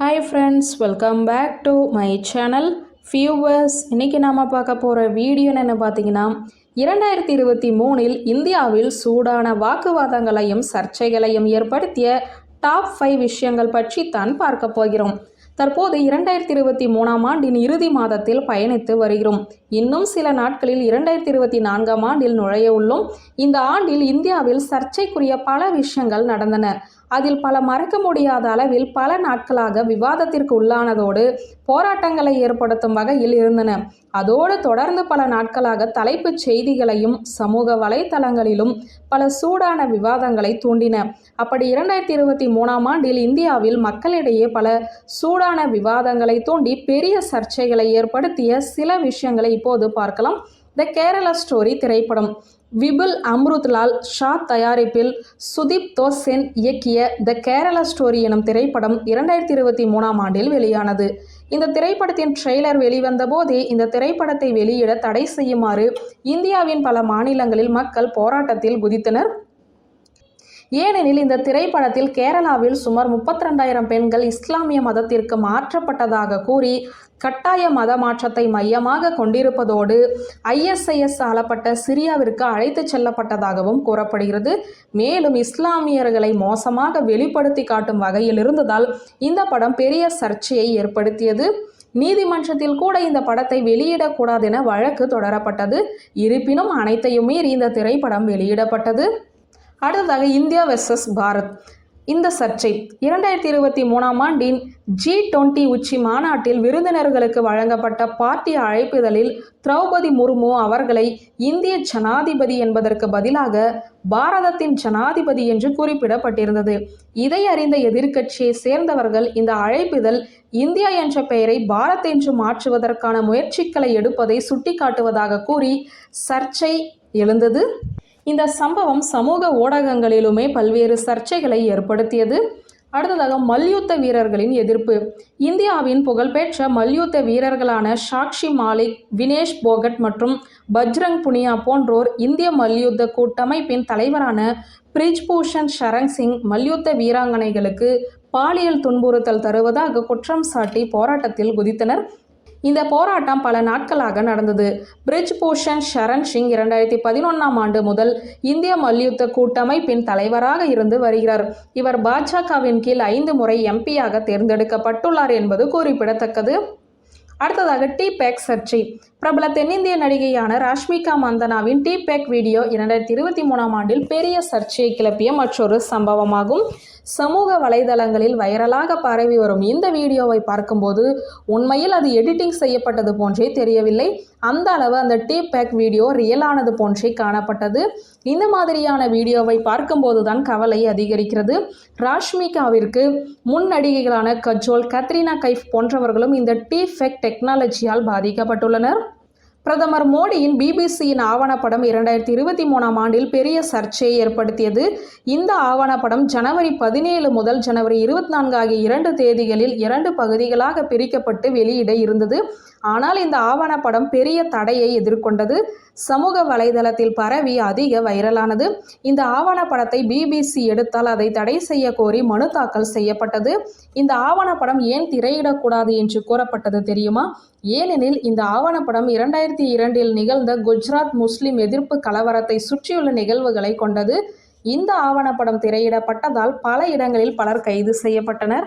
Hi friends welcome back to my channel viewers இன்றைக்கி நாம் பார்க்க போகிற வீடியோ என்ன பார்த்தீங்கன்னா இரண்டாயிரத்தி இருபத்தி மூணில் இந்தியாவில் சூடான வாக்குவாதங்களையும் சர்ச்சைகளையும் ஏற்படுத்திய டாப் ஃபைவ் விஷயங்கள் பற்றி தான் பார்க்க போகிறோம். தற்போது இரண்டாயிரத்தி இருபத்தி மூணாம் ஆண்டின் இறுதி மாதத்தில் பயணித்து வருகிறோம். இன்னும் சில நாட்களில் இரண்டாயிரத்தி இருபத்தி நான்காம் ஆண்டில் நுழைய உள்ளோம். இந்த ஆண்டில் இந்தியாவில் சர்ச்சைக்குரிய பல விஷயங்கள் நடந்தன. அதில் பல மறக்க முடியாத அளவில் பல நாட்களாக விவாதத்திற்கு உள்ளானதோடு போராட்டங்களை ஏற்படுத்தும் வகையில் இருந்தன. அதோடு தொடர்ந்து பல நாட்களாக தலைப்புச் செய்திகளையும் சமூக வலைதளங்களிலும் பல சூடான விவாதங்களை தூண்டின. அப்படி இரண்டாயிரத்தி இருபத்தி மூணாம் ஆண்டில் இந்தியாவில் மக்களிடையே பல சூடான விவாதங்களை தூண்டி பெரிய சர்ச்சைகளை ஏற்படுத்திய சில விஷயங்களை இப்போது பார்க்கலாம். த கேரளா ஸ்டோரி திரைப்படம். விபுல் அம்ருத்லால் ஷா தயாரிப்பில் சுதீப் தோசென் இயக்கிய த கேரளா ஸ்டோரி எனும் திரைப்படம் இரண்டாயிரத்தி இருபத்தி மூணாம் ஆண்டில் வெளியானது. இந்த திரைப்படத்தின் ட்ரெய்லர் வெளிவந்த போதே இந்த திரைப்படத்தை வெளியிட தடை செய்யுமாறு இந்தியாவின் பல மாநிலங்களில் மக்கள் போராட்டத்தில் குதித்தனர். ஏனெனில் இந்த திரைப்படத்தில் கேரளாவில் சுமார் முப்பத்தி ரெண்டாயிரம் பெண்கள் இஸ்லாமிய மதத்திற்கு மாற்றப்பட்டதாக கூறி கட்டாய மத மாற்றத்தை மையமாக கொண்டிருப்பதோடு ஐஎஸ்ஐஎஸ் ஆளப்பட்ட சிரியாவிற்கு அழைத்துச் செல்லப்பட்டதாகவும் கூறப்படுகிறது. மேலும் இஸ்லாமியர்களை மோசமாக வெளிப்படுத்தி காட்டும் வகையில் இருந்ததால் இந்த படம் பெரிய சர்ச்சையை ஏற்படுத்தியது. நீதிமன்றத்தில் கூட இந்த படத்தை வெளியிடக்கூடாது என வழக்கு தொடரப்பட்டது. இருப்பினும் அனைத்தையும் மீறி இந்த திரைப்படம் வெளியிடப்பட்டது. அடுத்ததாக இந்தியா வெர்சஸ் பாரத். இந்த சர்ச்சை இரண்டாயிரத்தி இருபத்தி மூணாம் ஆண்டின் ஜி டுவெண்ட்டி உச்சி மாநாட்டில் விருந்தினர்களுக்கு வழங்கப்பட்ட பார்ட்டி அழைப்புதலில் திரௌபதி முர்மு அவர்களை இந்திய ஜனாதிபதி என்பதற்கு பதிலாக பாரதத்தின் ஜனாதிபதி என்று குறிப்பிடப்பட்டிருந்தது. இதை அறிந்த எதிர்க்கட்சியை சேர்ந்தவர்கள் இந்த அழைப்புதல் இந்தியா என்ற பெயரை பாரத் என்று மாற்றுவதற்கான முயற்சிகளை எடுப்பதை சுட்டிக்காட்டுவதாக கூறி சர்ச்சை எழுந்தது. இந்த சம்பவம் சமூக ஊடகங்களிலுமே பல்வேறு சர்ச்சைகளை ஏற்படுத்தியது. அடுத்ததாக மல்யுத்த வீரர்களின் எதிர்ப்பு. இந்தியாவின் புகழ்பெற்ற மல்யுத்த வீரர்களான சாக்ஷி மாலிக் வினேஷ் போகட் மற்றும் பஜ்ரங் புனியா போன்றோர் இந்திய மல்யுத்த கூட்டமைப்பின் தலைவரான பிரிஜ்பூஷன் ஷரங் சிங் மல்யுத்த வீராங்கனைகளுக்கு பாலியல் துன்புறுத்தல் தருவதாக குற்றம் சாட்டி போராட்டத்தில் குதித்தனர். இந்த போராட்டம் பல நாட்களாக நடந்தது. பிரிட்ஜ் பூஷன் ஷரண் சிங் இரண்டாயிரத்தி பதினொன்றாம் ஆண்டு முதல் இந்திய மல்யுத்த கூட்டமைப்பின் தலைவராக இருந்து வருகிறார். இவர் பாஜகவின் கீழ் ஐந்து முறை எம்பியாக தேர்ந்தெடுக்கப்பட்டுள்ளார் என்பது குறிப்பிடத்தக்கது. அடுத்ததாக டி பேக் சர்ச்சை. பிரபல தென்னிந்திய நடிகையான ராஷ்மிகா மந்தனாவின் டி பேக் வீடியோ இரண்டாயிரத்தி இருபத்தி மூணாம் ஆண்டில் பெரிய சர்ச்சையை கிளப்பிய மற்றொரு சம்பவமாகும். சமூக வலைதளங்களில் வைரலாக பரவி வரும் இந்த வீடியோவை பார்க்கும்போது உண்மையில் அது எடிட்டிங் செய்யப்பட்டது போன்றே தெரியவில்லை. அந்த அளவு அந்த டீ பேக் வீடியோ ரியலானது போன்றே காணப்பட்டது. இந்த மாதிரியான வீடியோவை பார்க்கும்போது தான் கவலை அதிகரிக்கிறது. ராஷ்மிகாவிற்கு முன் நடிகைகளான கஜோல் கத்ரினா கைஃப் போன்றவர்களும் இந்த டீ ஃபேக் டெக்னாலஜியால் பாதிக்கப்பட்டுள்ளனர். பிரதமர் மோடியின் பிபிசியின் ஆவணப்படம் இரண்டாயிரத்தி இருபத்தி மூணாம் ஆண்டில் பெரிய சர்ச்சையை ஏற்படுத்தியது. இந்த ஆவணப்படம் ஜனவரி பதினேழு முதல் ஜனவரி இருபத்தி நான்கு ஆகிய இரண்டு தேதிகளில் இரண்டு பகுதிகளாக பிரிக்கப்பட்டு வெளியிட இருந்தது. ஆனால் இந்த ஆவணப்படம் பெரிய தடையை எதிர்கொண்டது. சமூக வலைதளத்தில் பரவி அதிக வைரலானது. இந்த ஆவணப்படத்தை பிபிசி எடுத்தால் அதை தடை செய்ய கோரி மனு தாக்கல் செய்யப்பட்டது. இந்த ஆவணப்படம் ஏன் திரையிடக்கூடாது என்று கூறப்பட்டது தெரியுமா? ஏனெனில் இந்த ஆவணப்படம் இரண்டாயிரத்தி இரண்டில் நிகழ்ந்த குஜராத் முஸ்லிம் எதிர்ப்பு கலவரத்தை சுற்றியுள்ள நிகழ்வுகளை கொண்டது. இந்த ஆவணப்படம் திரையிடப்பட்டதால் பல இடங்களில் பலர் கைது செய்யப்பட்டனர்.